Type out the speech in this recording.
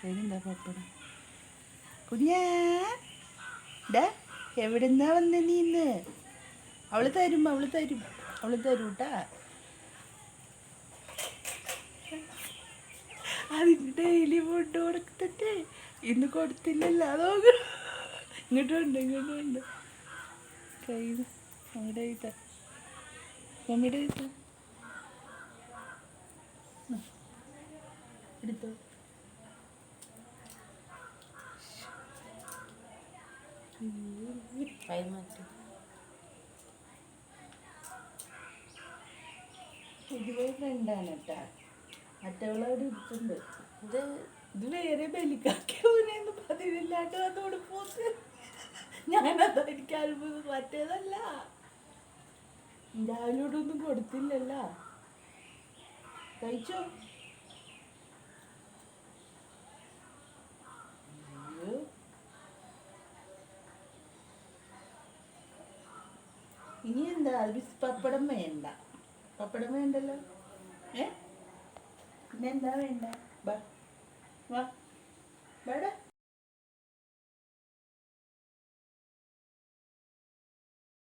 അതിനെന്താ പപ്പടം? കുഞ്ഞാ ഡാ എവിടുന്നാ വന്ന നീ ഇന്ന്? അവൾ തരും അവൾ തരും അവൾ തരും കേട്ടാ അതിന് ഡെയിലി ഫുഡ് കൊടുത്തിട്ട് ഇന്ന് കൊടുത്തില്ലല്ലോ അതോ ഇങ്ങോട്ടുണ്ട് ഇങ്ങോട്ടുണ്ട്. കൈ മമ്മിയുടെ കൈത്ത എടുത്തോ. കൈ മാറ്റി. പൊതുവെ ഫ്രണ്ടാണ് കേട്ടാ മറ്റവളവിടെ ഇരിപ്പുണ്ട്. ഇത് ഇത് വേറെ ബലിക്കാക്കിയൊന്നും പതിവില്ലാണ്ട് അതോട് പോത്ത് ഞാനതാ എനിക്ക് അത്ഭുതം. മറ്റേതല്ല. രാവിലെ ഒന്നും കൊടുത്തില്ലല്ലോ. കഴിച്ചോ? ഇനി എന്താ അത് പപ്പടം വേണ്ട. പപ്പടം വേണ്ടല്ലോ? ഏ? പിന്നെന്താ വേണ്ട? ബാ.